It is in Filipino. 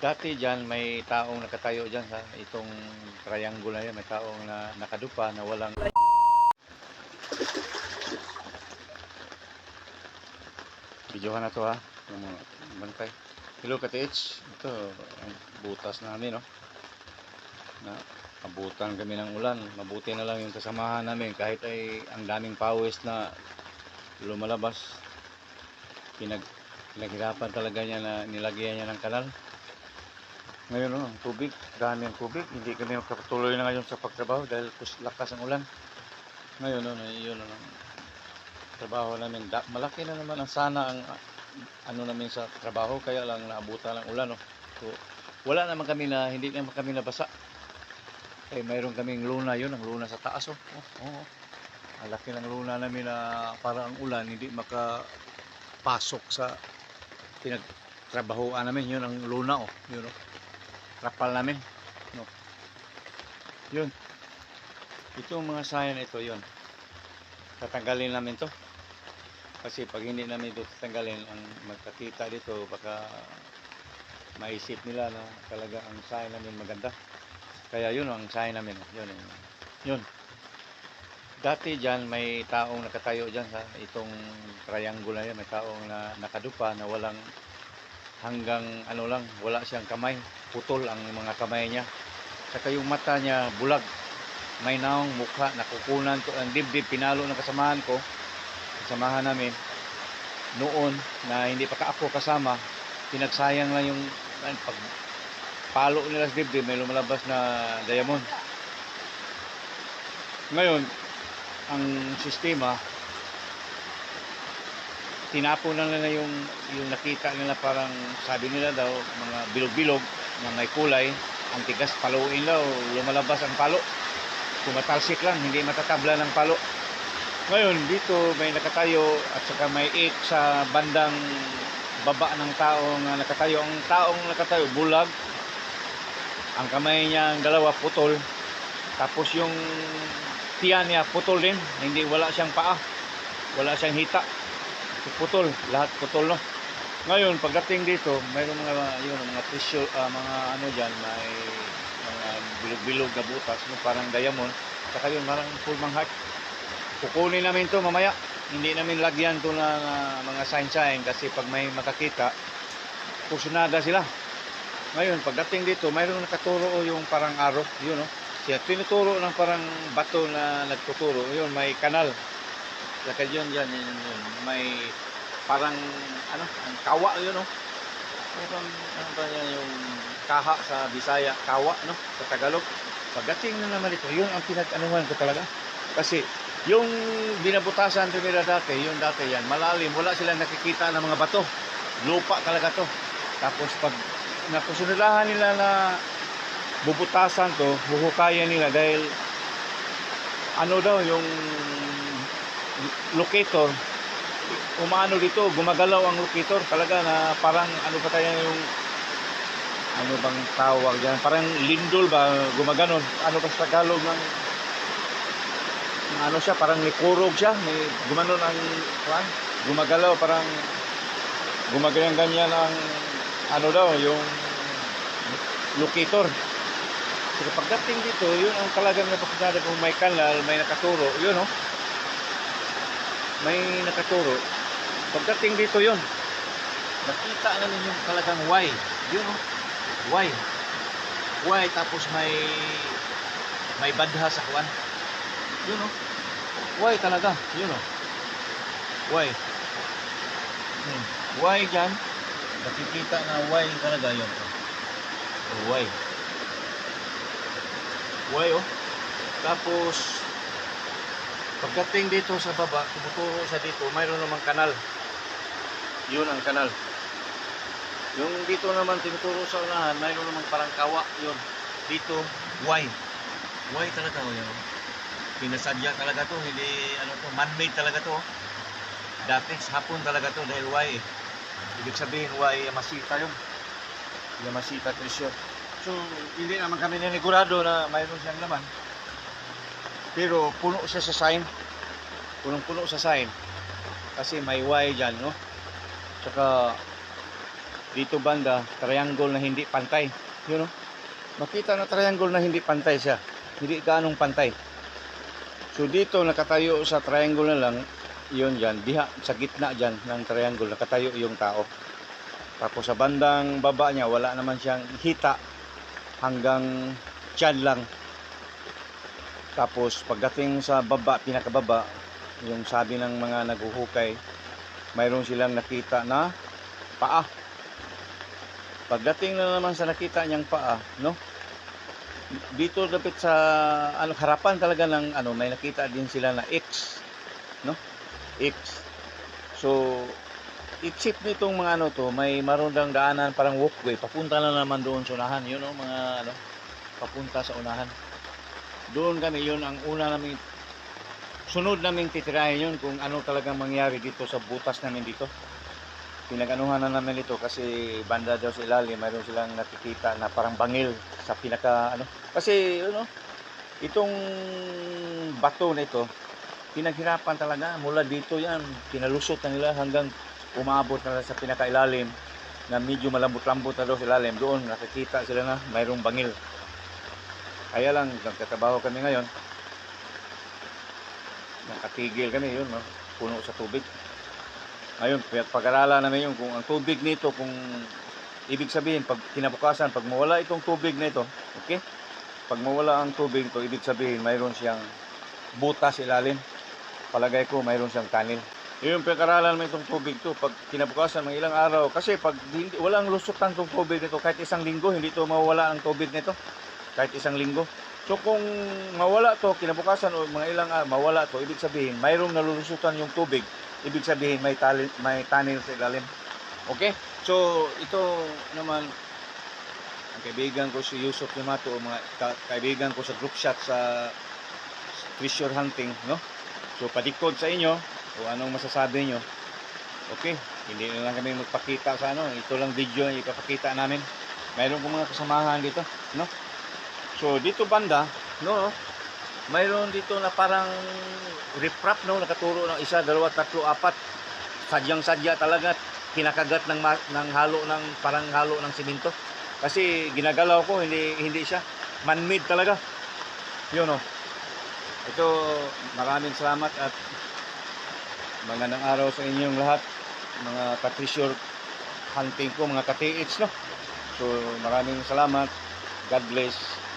Dati dyan, may taong nakatayo dyan sa itong triangle na yan. May taong na, nakadupa na walang... Videohan na to ha. Bantay. Hello Katich. Ito, butas namin no. Na, abutan kami ng ulan. Mabuti na lang yung kasamahan namin. Kahit ay ang daming pawis na lumalabas. Pinag, pinaghirapan talaga niya na nilagyan niya ng kanal. Ngayon, no, tubig, dami ang tubig. Hindi kami makapatuloy na ngayon sa pagtrabaho dahil lakas ang ulan. Ngayon, no, yun ano, trabaho namin. Da- malaki na naman ang sana ang ano namin sa trabaho, kaya lang naabutan ng ulan. No. So, wala naman kami na, hindi naman kami nabasa. Eh, mayroon kaming luna yun, ang luna sa taas. Oh. Oh, oh. Ang laki ng luna namin na para ang ulan, hindi makapasok sa pinagtrabahoan namin. Yun ang luna. Oh. Yun, oh rapal namin. No. Yun. Ito ang mga sign ito, yun. Tatanggalin namin to. Kasi pag hindi namin ito tatanggalin, ang magkakita dito, baka maisip nila na talaga ang sign namin maganda. Kaya yun ang sign namin. Yun. Yun. yun. Dati dyan, may taong nakatayo dyan sa itong triangle na yan. May taong na nakadupa na walang hanggang ano lang, wala siyang kamay. Putol ang mga kamay niya. Saka yung mata niya bulag. May naong mukha, nakukunan to ang dibdib, pinalo ng kasamahan ko. Kasamahan namin noon na hindi pa ka ako kasama, pinagsayang lang yung ay, pag palo nila sa dibdib, may lumalabas na diamond. Ngayon, ang sistema, tinapon na nila yung yung nakita nila parang sabi nila daw mga bilog-bilog na may kulay ang tigas paluin daw lumalabas ang palo. Tumatalsik lang hindi matatabla ng palo. Ngayon dito may nakatayo at saka may ik sa bandang baba ng taong nakatayo. Ang taong nakatayo bulag. Ang kamay niya ang dalawa putol. Tapos yung tiyan niya putol din. Hindi wala siyang paa. Wala siyang hita putol, lahat putol no. Ngayon pagdating dito, mayroong mga yun, mga tissue, ah, mga ano diyan, may mga bilog-bilog na butas, no, parang diamond. Saka yun, parang full mang heart. Kukunin namin to mamaya. Hindi namin lagyan to ng ah, mga sign-sign kasi pag may makakita, pusunada sila. Ngayon, pagdating dito, mayroong nakaturo yung parang arrow, yun no. Siya tinuturo ng parang bato na nagtuturo. Yun, may kanal. Lakad yun, yan, yun, yun. May parang, ano, ang kawa yun, no? Parang, ano ba yan, yung kaha sa Bisaya, kawa, no? Sa Tagalog. Pagdating na naman ito, yun ang pinag-anuhan ko talaga. Kasi, yung binabutasan nila dati, yung dati yan, malalim, wala silang nakikita ng mga bato. Lupa talaga to. Tapos, pag nakusunilahan nila na bubutasan to, huhukayan nila dahil ano daw yung locator umano dito gumagalaw ang locator talaga na parang ano pa tayo yung ano bang tawag diyan parang lindol ba gumaganon ano ba sa Tagalog ng ano siya parang nikurog siya. May gumanon ang kuan gumagalaw parang gumaganyan ganyan ang ano daw yung locator Pero pagdating dito, yun ang talagang napakasada kung may kanal, may nakaturo, yun oh may nakaturo. Pagdating dito yon nakita namin yung talagang Y. Yun o. Y. Y tapos may may badha sa kuwan. Yun o. Y talaga. Yun o. Y. Hmm. Y dyan. Nakikita na Y talaga yun. O, Y. Y o. Tapos Pagdating dito sa baba, tumuturo sa dito, mayroon namang kanal. Yun ang kanal. Yung dito naman tinuturo sa unahan, mayroon namang parang kawa. Yun. Dito, Y. Y talaga o yun. Pinasadya talaga to, hindi ano to, man-made talaga to. Dati sa hapon talaga to dahil Y eh. Ibig sabihin Y, Yamasita yun. Yamasita treasure. So, hindi naman kami nanigurado na mayroon siyang laman. Pero puno siya sa sign. Punong-puno sa sign. Kasi may Y dyan, no? Tsaka dito banda, triangle na hindi pantay. Yun know? Makita na triangle na hindi pantay siya. Hindi ganong pantay. So dito nakatayo sa triangle na lang, yun dyan, diha sa gitna dyan ng triangle, nakatayo yung tao. Tapos sa bandang baba niya, wala naman siyang hita hanggang tiyan lang. Tapos pagdating sa baba, pinakababa, yung sabi ng mga naghuhukay, mayroon silang nakita na paa. Pagdating na naman sa nakita niyang paa, no? Dito dapat sa ano harapan talaga ng ano may nakita din sila na X, no? X. So isip nitong mga ano to, may marundang daanan parang walkway, papunta na naman doon sa unahan, yun no, mga ano, papunta sa unahan. Doon kami, yun ang una namin sunod namin titirahin yun kung ano talagang mangyari dito sa butas namin dito. Pinag-anuhan na namin ito kasi banda daw sa ilalim, mayroon silang nakikita na parang bangil sa pinaka ano. Kasi ano, itong bato na ito, pinaghirapan talaga mula dito yan, pinalusot na nila hanggang umabot na sa pinakailalim na medyo malambot-lambot na daw sa ilalim. Doon nakikita sila na mayroong bangil. Kaya lang, nagtatrabaho kami ngayon, nakatigil kami yun, no? puno sa tubig. Ngayon, pag-aralan namin yun kung ang tubig nito, kung ibig sabihin, pag kinabukasan, pag mawala itong tubig nito, okay? Pag mawala ang tubig nito, ibig sabihin, mayroon siyang butas ilalim. Palagay ko, mayroon siyang tunnel. Yun yung pag-aralan namin itong tubig to, pag kinabukasan, mga ilang araw, kasi pag hindi, walang lusutan itong tubig nito, kahit isang linggo, hindi to mawala ang tubig nito, kahit isang linggo. So kung mawala to kinabukasan o mga ilang araw, mawala to, ibig sabihin mayroong nalulusutan yung tubig, ibig sabihin may tali, may tunnel sa ilalim. Okay? So ito naman ang kaibigan ko si Yusuf Limato o mga ka- kaibigan ko sa group shot sa treasure hunting, no? So padikod sa inyo o anong masasabi nyo. Okay, hindi lang kami magpakita sa ano, ito lang video yung ipapakita namin. Mayroon kong mga kasamahan dito, no? So dito banda, no, mayroon dito na parang riprap no, nakaturo ng isa, dalawa, tatlo, apat. Sadyang-sadya talaga kinakagat ng ng halo ng parang halo ng simento. Kasi ginagalaw ko, hindi hindi siya man-made talaga. Yun no. Ito, maraming salamat at magandang araw sa inyong lahat, mga ka-treasure hunting ko, mga ka-TH, no? So, maraming salamat. God bless.